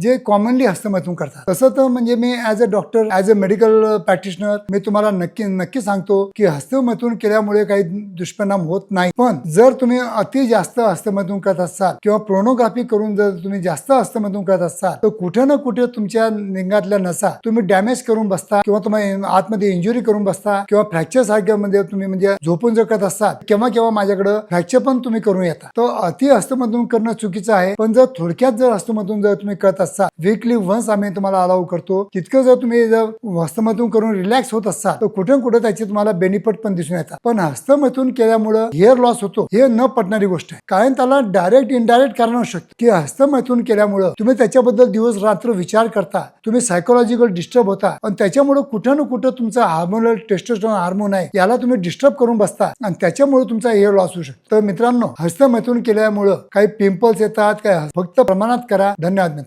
जे कॉमनली हस्तमैथून करतात. तसं तर म्हणजे मी as a doctor as a medical practitioner मी तुम्हाला नक्की नक्की सांगतो की हस्तमैथून केल्यामुळे काही दुष्परिणाम होत नाही. पण जर तुम्ही अति जास्त हस्तमैथून करत असाल किंवा प्रोनोग्राफी करून जर तुम्ही जास्त हस्तमैथून करत असाल तर कुठे ना कुठे तुमच्या लिंगातल्या नसा तुम्ही डॅमेज करून बसता किंवा तुम्ही आतमध्ये इंजुरी करून बसता किंवा फ्रॅक्चर सारख्यामध्ये तुम्ही म्हणजे झोपून जर करत असाल केव्हा केव्हा माझ्याकडे फ्रॅक्चर पण तुम्ही करून येता. तो अति हस्तमधून करणं चुकीचं आहे. पण जर थोडक्यात जर हस्तमधून जर तुम्ही करत असाल वीकली वन्स आम्ही तुम्हाला अलाव करतो. तितकं जर तुम्ही जर हस्तमतून करून रिलॅक्स होत असाल तर कुठे कुठे त्याचे तुम्हाला बेनिफिट पण दिसून येतात. पण हस्तमतून केल्यामुळं हेअर लॉस होतो हे न पटणारी गोष्ट आहे. कारण त्याला डायरेक्ट इनडायरेक्ट कारण होऊ शकतं. की हस्तमैथून केल्यामुळं तुम्ही त्याच्याबद्दल दिवस रात्र विचार करता तुम्ही सायकोलॉजिकल डिस्टर्ब होता आणि त्याच्यामुळे कुठं ना कुठं तुमचा हार्मोनल टेस्टोस्टेरॉन हार्मोन आहे याला तुम्ही डिस्टर्ब करून बसता आणि त्याच्यामुळे तुमचा हेअर लॉस होऊ शकतो. तर मित्रांनो हस्तमैथून केल्यामुळं काही पिंपल्स येतात काय फक्त प्रमाणात करा. धन्यवाद मित्र